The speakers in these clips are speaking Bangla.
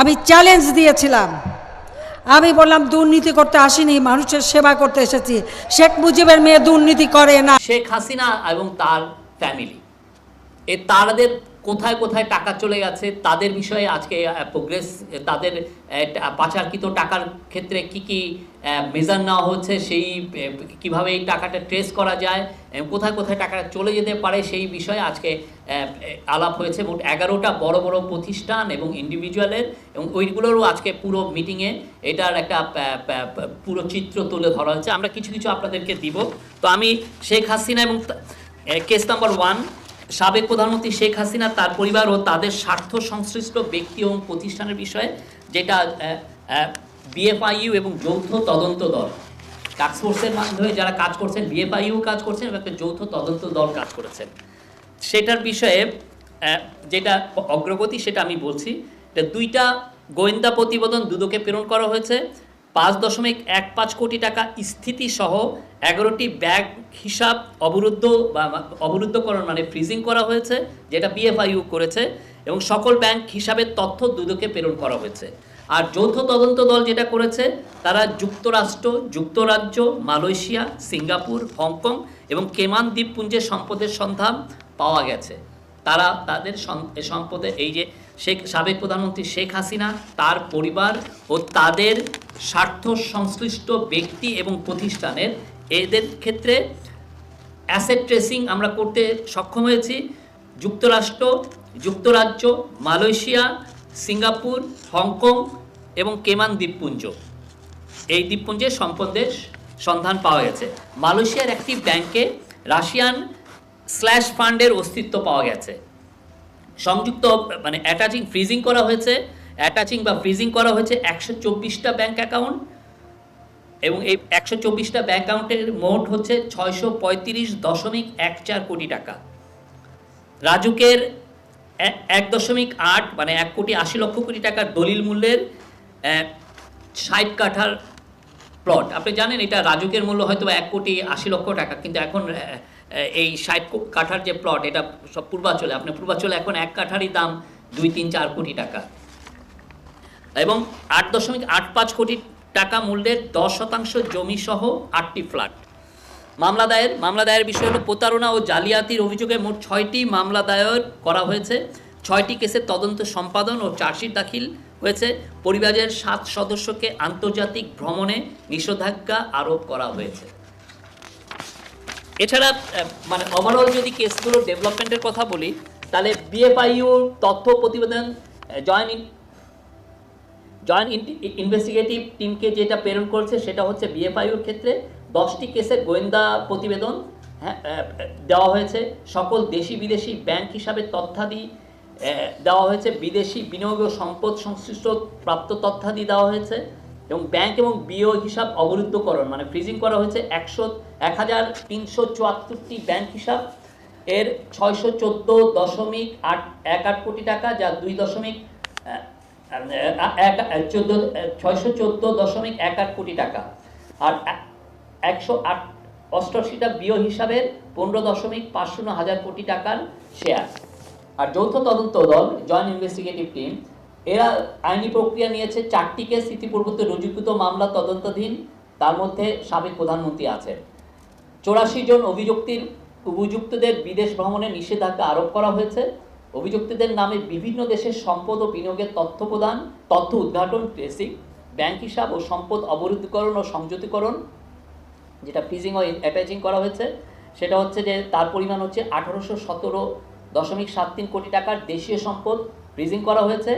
আমি চ্যালেঞ্জ দিয়েছিলাম। আমি বললাম, দুর্নীতি করতে আসিনি, মানুষের সেবা করতে এসেছি। শেখ মুজিবের মেয়ে দুর্নীতি করে না। শেখ হাসিনা এবং তার ফ্যামিলি এ তাদের কোথায় কোথায় টাকা চলে গেছে, তাদের বিষয়ে আজকে প্রোগ্রেস তাদের পাচারকৃত টাকার ক্ষেত্রে কি কি মেজার নেওয়া হচ্ছে, সেই কীভাবে এই টাকাটা ট্রেস করা যায় কোথায় কোথায় টাকাটা চলে যেতে পারে, সেই বিষয়ে আজকে আলাপ হয়েছে। মোট এগারোটা বড় বড় প্রতিষ্ঠান এবং ইন্ডিভিজুয়ালের এবং ওইগুলোরও আজকে পুরো মিটিংয়ে এটার একটা পুরো চিত্র তুলে ধরা হয়েছে। আমরা কিছু কিছু আপনাদেরকে দিব। তো আমি শেখ হাসিনা এবং কেস নাম্বার ওয়ান সাবেক প্রধানমন্ত্রী শেখ হাসিনা তার পরিবার ও তাদের স্বার্থ সংশ্লিষ্ট ব্যক্তি এবং প্রতিষ্ঠানের বিষয়ে যেটা বিএফআইইউ এবং যৌথ তদন্ত দল। টাস্কফোর্সের মাধ্যমে যারা কাজ করছেন বিএফআইইউ কাজ করছেন এবং একটা যৌথ তদন্ত দল কাজ করেছেন। সেটার বিষয়ে যেটা অগ্রগতি সেটা আমি বলছি। দুইটা গোয়েন্দা প্রতিবেদন দুদকে প্রেরণ করা হয়েছে। পাঁচ দশমিক এক পাঁচ কোটি টাকা স্থিতি সহ এগারোটি ব্যাগ হিসাব অবরুদ্ধ বা অবরুদ্ধকরণ মানে ফ্রিজিং করা হয়েছে, যেটা বিএফআইইউ করেছে এবং সকল ব্যাংক হিসাবের তথ্য দুদকে প্রেরণ করা হয়েছে। আর যৌথ তদন্ত দল যেটা করেছে, তারা যুক্তরাষ্ট্র, যুক্তরাজ্য, মালয়েশিয়া, সিঙ্গাপুর, হংকং এবং কেমান দ্বীপপুঞ্জের সম্পদের সন্ধান পাওয়া গেছে। তারা তাদের সম্পদে এই যে শেখ, সাবেক প্রধানমন্ত্রী শেখ হাসিনা, তার পরিবার ও তাদের স্বার্থ সংশ্লিষ্ট ব্যক্তি এবং প্রতিষ্ঠানের এদের ক্ষেত্রে অ্যাসেট ট্রেসিং আমরা করতে সক্ষম হয়েছি। যুক্তরাষ্ট্র, যুক্তরাজ্য, মালয়েশিয়া, সিঙ্গাপুর, হংকং এবং কেমান দ্বীপপুঞ্জ। এই দ্বীপপুঞ্জের সম্পদের সন্ধান পাওয়া গেছে। মালয়েশিয়ার একটি ব্যাংকে রাশিয়ান স্ল্যাশ ফান্ডের অস্তিত্ব পাওয়া গেছে। সংযুক্ত মানে অ্যাটাচিং ফ্রিজিং করা হয়েছে। অ্যাটাচিং বা ফ্রিজিং করা হয়েছে একশো চব্বিশটা ব্যাঙ্ক অ্যাকাউন্ট এবং এই একশো চব্বিশটা ব্যাঙ্ক অ্যাকাউন্টের মোট হচ্ছে ছয়শো পঁয়ত্রিশ দশমিক এক চার কোটি টাকা। রাজুকের এক দশমিক আট মানে এক কোটি আশি লক্ষ কোটি টাকার দলিল মূল্যের ষাট কাঠার প্লট আপনি জানেন এটা রাজুকের মূল্য হয়তো এক কোটি আশি লক্ষ টাকা, কিন্তু এখন এই ষাট কাঠার যে প্লট এটা সব পূর্বাচলে, আপনি পূর্বাচলে এখন এক কাঠারই দাম দুই তিন চার কোটি টাকা। এবং আট দশমিক আট পাঁচ কোটি টাকা মূল্যের দশ শতাংশ জমি সহ আটটি ফ্ল্যাট। মামলা দায়ের মামলা দায়ের বিষয় হলো প্রতারণা ও জালিয়াতির অভিযোগে মোট ছয়টি মামলা দায়ের করা হয়েছে। ছয়টি কেসের তদন্ত সম্পাদন ও চার্জশিট দাখিল হয়েছে। পরিবারের সাত সদস্যকে আন্তর্জাতিক ভ্রমণে নিষেধাজ্ঞা আরোপ করা হয়েছে। এছাড়া মানে ওভারঅল যদি কেসগুলোর ডেভেলপমেন্টের কথা বলি, তাহলে বিএফআইউর তথ্য প্রতিবেদন জয়েন্ট জয়েন্ট ইনভেস্টিগেটিভ টিমকে যেটা প্রেরণ করছে সেটা হচ্ছে বিএফআইউর ক্ষেত্রে দশটি কেসের গোয়েন্দা প্রতিবেদন হ্যাঁ দেওয়া হয়েছে। সকল দেশি বিদেশি ব্যাংক হিসাবে তথ্যাদি দেওয়া হয়েছে। বিদেশি বিনিয়োগ ও সম্পদ সংশ্লিষ্ট প্রাপ্ত তথ্যাদি দেওয়া হয়েছে এবং ব্যাংক এবং বিও হিসাব অবরুদ্ধকরণ মানে ফ্রিজিং করা হয়েছে। একশো, এক হাজার তিনশো চুয়াত্তরটি ব্যাংক হিসাব। এর ছয়শো চোদ্দ দশমিক আট, এক আট কোটি টাকা যা দুই দশমিক চোদ্দ, ছয়শো চোদ্দ দশমিক এক আট কোটি টাকা। আর এক- একশো আট, অষ্টআশিটা বিও হিসাবের পনেরো দশমিক পাঁচ শূন্য হাজার কোটি টাকার শেয়ার আর যৌথ তদন্ত দল জয়েন্ট ইনভেস্টিগেটিভ টিম এরা আইনি প্রক্রিয়া নিয়েছে চারটি কেস ইতিপূর্বতে রুজুকৃত মামলা তদন্তাধীন, তার মধ্যে সাবেক প্রধানমন্ত্রী আছেন। চৌরাশি জন অভিযুক্তির অভিযুক্তদের বিদেশ ভ্রমণে নিষেধাজ্ঞা আরোপ করা হয়েছে। অভিযুক্তদের নামে বিভিন্ন দেশের সম্পদ ও বিনিয়োগের তথ্য প্রদান, তথ্য উদ্ঘাটন ট্রেসিং ব্যাংক হিসাব ও সম্পদ অবরুদ্ধকরণ ও সংযুতিকরণ যেটা ফ্রিজিং ও অ্যাটাচিং করা হয়েছে, সেটা হচ্ছে যে তার পরিমাণ হচ্ছে আঠারোশো সতেরো দশমিক সাত তিন কোটি টাকার দেশীয় সম্পদ ফ্রিজিং করা হয়েছে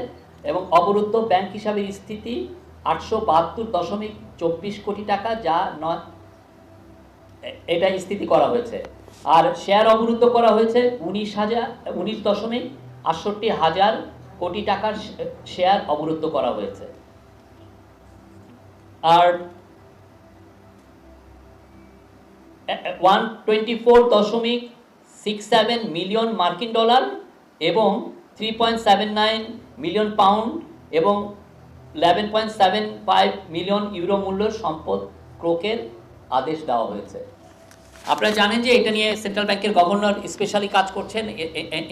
এবং অবরুদ্ধ ব্যাংক হিসাবে স্থিতি আটশো বাহাত্তর দশমিক চব্বিশ কোটি টাকা, যা নয় এটা স্থিতি করা হয়েছে। আর শেয়ার অবরুদ্ধ করা হয়েছে উনিশ হাজার, উনিশ দশমিক আটষট্টি হাজার কোটি টাকার শেয়ার অবরুদ্ধ করা হয়েছে। আর ওয়ান টোয়েন্টি ফোর দশমিক সিক্স সেভেন মিলিয়ন মার্কিন ডলার এবং three point seven nine million pound এবং eleven point seven five million euro মূল্যের সম্পদ ক্রোকের আদেশ দেওয়া হয়েছে। আপনারা জানেন যে এটা নিয়ে সেন্ট্রাল ব্যাংকের গভর্নর স্পেশালি কাজ করছেন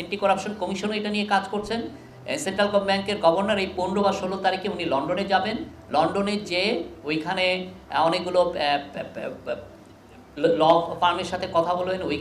এন্টি করাপশন কমিশনও এটা নিয়ে কাজ করছেন। সেন্ট্রাল ব্যাংকের গভর্নর এই পনেরো বা ষোলো তারিখে উনি লন্ডনে যাবেন। লন্ডনে যে ওইখানে অনেকগুলো ল, ফার্মের সাথে কথা বলবেন, ওই